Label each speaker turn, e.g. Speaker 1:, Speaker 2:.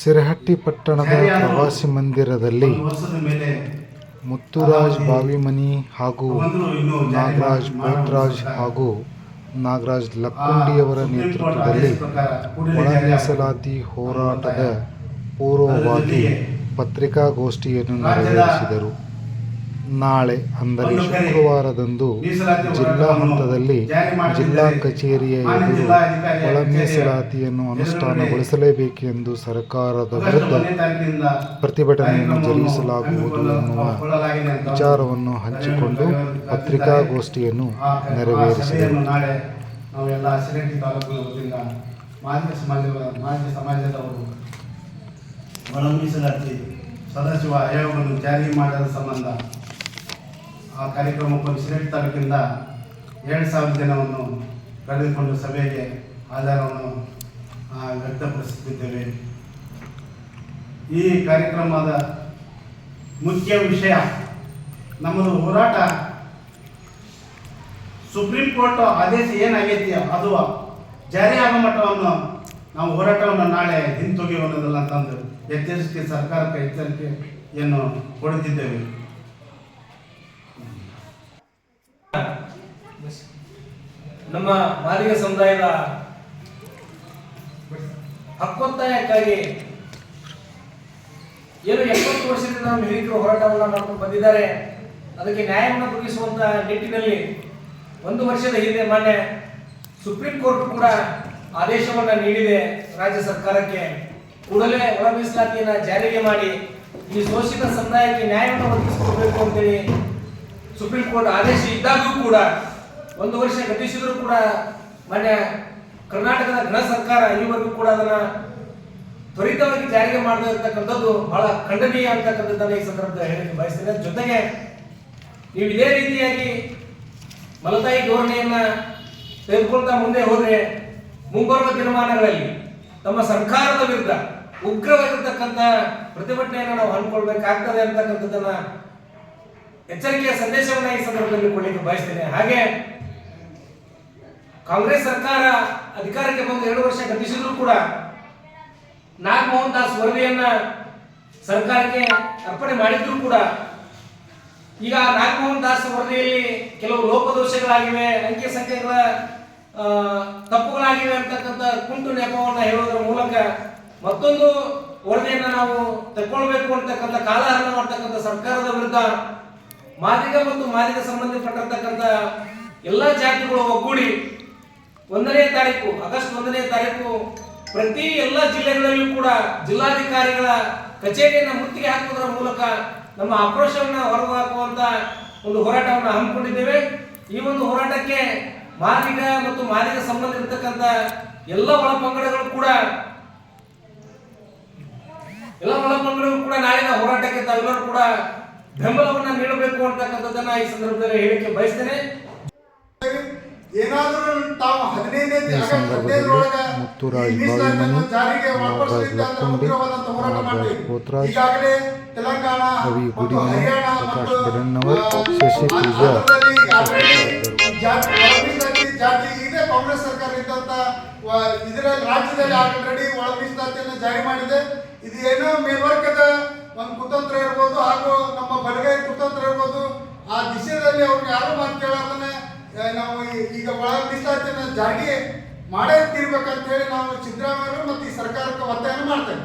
Speaker 1: ಸಿರಹಟ್ಟಿ ಪಟ್ಟಣದ ಪ್ರವಾಸಿ ಮಂದಿರದಲ್ಲಿ ಮುತ್ತುರಾಜ್ ಬಾವಿಮನಿ ಹಾಗೂ ನಾಗರಾಜ್ ಬೋತ್ರಾಜ್ ಹಾಗೂ ನಾಗರಾಜ್ ಲಕ್ಕುಂಡಿಯವರ ನೇತೃತ್ವದಲ್ಲಿ ಒಳಮೀಸಲಾತಿ ಹೋರಾಟದ ಪೂರ್ವವಾಗಿ ಪತ್ರಿಕಾಗೋಷ್ಠಿಯನ್ನು ನೆರವೇರಿಸಿದರು. ನಾಳೆ ಅಂದರೆ ಶುಕ್ರವಾರದಂದು ಜಿಲ್ಲಾ ಹಂತದಲ್ಲಿ ಜಿಲ್ಲಾ ಕಚೇರಿಯ ಎದುರು ಒಳ ಮೀಸಲಾತಿಯನ್ನು ಅನುಷ್ಠಾನಗೊಳಿಸಲೇಬೇಕೆಂದು ಸರ್ಕಾರದ ವಿರುದ್ಧ ಪ್ರತಿಭಟನೆಯನ್ನು ಜರುಗಿಸಲಾಗುವುದು ಎನ್ನುವ ವಿಚಾರವನ್ನು ಹಂಚಿಕೊಂಡು ಪತ್ರಿಕಾಗೋಷ್ಠಿಯನ್ನು ನೆರವೇರಿಸಿದರು.
Speaker 2: ಸದಾಶಿವ ಆಯೋಗವನ್ನು ಜಾರಿ ಮಾಡದ ಸಂಬಂಧ ಆ ಕಾರ್ಯಕ್ರಮಕ್ಕೊಂದು ಸಿರಟ್ಟಿ ತಾಲೂಕಿಂದ ಏಳು ಸಾವಿರ ಜನವನ್ನು ಕರೆದುಕೊಂಡು ಸಭೆಗೆ ಆಧಾರವನ್ನು ವ್ಯಕ್ತಪಡಿಸುತ್ತಿದ್ದೇವೆ. ಈ ಕಾರ್ಯಕ್ರಮದ ಮುಖ್ಯ ವಿಷಯ ನಮ್ಮದು ಹೋರಾಟ. ಸುಪ್ರೀಂ ಕೋರ್ಟ್ ಆದೇಶ ಏನಾಗೈತಿ ಅದು ಜಾರಿ ಆಗೋ ಮಟ್ಟವನ್ನು ನಾವು ಹೋರಾಟವನ್ನು ನಾಳೆ ಹಿಂತೊಗೆಯುವುದಿಲ್ಲ ಅಂತಂದು ಎಚ್ಚರಿಕೆ, ಸರ್ಕಾರಕ್ಕೆ ಎಚ್ಚರಿಕೆಯನ್ನು ಕೊಡುತ್ತಿದ್ದೇವೆ.
Speaker 3: ನಮ್ಮ ಮಾದಿಗ ಸಮುದಾಯದ ಹಕ್ಕೊತ್ತಾಯಕ್ಕಾಗಿ ಏನು ಎಪ್ಪತ್ತು ವರ್ಷದಿಂದ ಹಿರಿಯರು ಹೋರಾಟವನ್ನು ಮಾಡ್ಕೊಂಡು ಬಂದಿದ್ದಾರೆ. ಅದಕ್ಕೆ ನ್ಯಾಯವನ್ನು ಒದಗಿಸುವಂತ ನಿಟ್ಟಿನಲ್ಲಿ ಒಂದು ವರ್ಷದ ಹಿಂದೆ ಮಾನ್ಯ ಸುಪ್ರೀಂ ಕೋರ್ಟ್ ಕೂಡ ಆದೇಶವನ್ನ ನೀಡಿದೆ ರಾಜ್ಯ ಸರ್ಕಾರಕ್ಕೆ. ಕೂಡಲೇ ಒಳ ಮೀಸಲಾತಿಯನ್ನ ಜಾರಿಗೆ ಮಾಡಿ ಈ ಶೋಷಿತ ಸಮುದಾಯಕ್ಕೆ ನ್ಯಾಯವನ್ನು ಒದಗಿಸಿಕೊಡ್ಬೇಕು ಅಂತೇಳಿ ಸುಪ್ರೀಂ ಕೋರ್ಟ್ ಆದೇಶ ಇದ್ದಾಗೂ ಕೂಡ ಒಂದು ವರ್ಷ ಗತಿಸಿದ್ರು ಕೂಡ ಮಾನ್ಯ ಕರ್ನಾಟಕದ ಗೃಹ ಸರ್ಕಾರ ಇಲ್ಲಿವರೆಗೂ ಕೂಡ ಅದನ್ನ ತ್ವರಿತವಾಗಿ ಜಾರಿಗೆ ಮಾಡದೇ ಬಹಳ ಖಂಡನೀಯ ಅಂತಕ್ಕಂಥದ್ದನ್ನ ಈ ಸಂದರ್ಭದಲ್ಲಿ ಹೇಳಿಕೆ ಬಯಸ್ತೇನೆ. ಜೊತೆಗೆ ನೀವು ಇದೇ ರೀತಿಯಾಗಿ ಮಲತಾಯಿ ಧೋರಣೆಯನ್ನ ತೆಗೆದುಕೊಳ್ತಾ ಮುಂದೆ ಹೋದ್ರೆ ಮುಂಬರುವ ದಿನಮಾನಗಳಲ್ಲಿ ತಮ್ಮ ಸರ್ಕಾರದ ವಿರುದ್ಧ ಉಗ್ರವಾಗಿರ್ತಕ್ಕಂಥ ಪ್ರತಿಭಟನೆಯನ್ನು ನಾವು ಹಮ್ಮಿಕೊಳ್ಬೇಕಾಗ್ತದೆ ಅಂತಕ್ಕಂಥದ್ದನ್ನ ಎಚ್ಚರಿಕೆಯ ಸಂದೇಶವನ್ನ ಈ ಸಂದರ್ಭದಲ್ಲಿ ಕೊಡಲಿಕ್ಕೆ ಬಯಸ್ತೇನೆ. ಹಾಗೆ ಕಾಂಗ್ರೆಸ್ ಸರ್ಕಾರ ಅಧಿಕಾರಕ್ಕೆ ಬಂದು ಎರಡು ವರ್ಷ ಗತಿಸಿದ್ರು ಕೂಡ ನಾಗಮೋಹನ್ ದಾಸ್ ವರದಿಯನ್ನ ಸರ್ಕಾರಕ್ಕೆ ಅರ್ಪಣೆ ಮಾಡಿದ್ರು ಕೂಡ ಈಗ ನಾಗಮೋಹನ್ ದಾಸ್ ವರದಿಯಲ್ಲಿ ಕೆಲವು ಲೋಪದೋಷಗಳಾಗಿವೆ, ಅಂಕಿ ಸಂಖ್ಯೆಗಳ ತಪ್ಪುಗಳಾಗಿವೆ ಅಂತಕ್ಕಂಥ ಕುಂಟು ನೆಪವನ್ನ ಹೇಳೋದ್ರ ಮೂಲಕ ಮತ್ತೊಂದು ವರದಿಯನ್ನ ನಾವು ತಕ್ಕೊಳ್ಬೇಕು ಅಂತಕ್ಕಂಥ ಕಾಲಹರಣ ಮಾಡ್ತಕ್ಕಂಥ ಸರ್ಕಾರದ ವಿರುದ್ಧ ಮಾದಿಗ ಮತ್ತು ಮಾದಿಗ ಸಂಬಂಧಪಟ್ಟಿರ್ತಕ್ಕಂಥ ಎಲ್ಲ ಜಾತಿಗಳು ಒಗ್ಗೂಡಿ ಒಂದನೇ ತಾರೀಕು, ಆಗಸ್ಟ್ ಒಂದನೇ ತಾರೀಕು ಪ್ರತಿ ಎಲ್ಲ ಜಿಲ್ಲೆಗಳಲ್ಲೂ ಕೂಡ ಜಿಲ್ಲಾಧಿಕಾರಿಗಳ ಕಚೇರಿಯನ್ನು ಮುತ್ತಿಗೆ ಹಾಕುವುದರ ಮೂಲಕ ನಮ್ಮ ಆಕ್ರೋಶವನ್ನ ಹೊರಗೆ ಹಾಕುವಂತ ಒಂದು ಹೋರಾಟವನ್ನು ಹಮ್ಮಿಕೊಂಡಿದ್ದೇವೆ. ಈ ಒಂದು ಹೋರಾಟಕ್ಕೆ ಮಾದಿಗ ಮತ್ತು ಮಾದಿಗ ಸಂಬಂಧ ಇರತಕ್ಕಂಥ ಎಲ್ಲ ಒಳ ಪಂಗಡಗಳು ಕೂಡ ಎಲ್ಲ ಒಳ ಪಂಗಡಗಳು ಕೂಡ ನಾಳಿನ ಹೋರಾಟಕ್ಕೆ ತಾವೆಲ್ಲರೂ ಕೂಡ ಬೆಂಬಲವನ್ನ ನೀಡಬೇಕು ಅಂತಕ್ಕಂಥದ್ದನ್ನ ಈ ಸಂದರ್ಭದಲ್ಲಿ ಹೇಳಿಕೆ ಬಯಸ್ತೇನೆ.
Speaker 4: ಏನಾದರೂ ತಾವು ಹದಿನೈದನೇ
Speaker 1: ಮುತ್ತುರಾಜ್ ಬಾವಿಮನಿ, ರವಿ ಗುಡಿಮನಿ, ಪ್ರಕಾಶ್ ಶಶಿ ಪೂಜಾ.
Speaker 4: ಜಾತಿ ಇದೆ ಕಾಂಗ್ರೆಸ್ ಸರ್ಕಾರ ಇದ್ದಂತ ಇದರಲ್ಲಿ ರಾಜ್ಯದಲ್ಲಿ ಆಲ್ರೆಡಿ ಒಳ ಮೀಸಲಾತಿಯನ್ನು ಜಾರಿ ಮಾಡಿದೆ. ಇದು ಈಗ ಬಹಳ ಮೀಸಲಾತಿಯನ್ನು ಜಾರಿಗೆ ಮಾಡೇ ತೀರ್ಬೇಕಂತ ಹೇಳಿ ನಾವು ಸಿದ್ದರಾಮಯ್ಯ ಮತ್ತು ಈ ಸರ್ಕಾರಕ್ಕೆ ಒತ್ತಾಯನ ಮಾಡ್ತೇವೆ.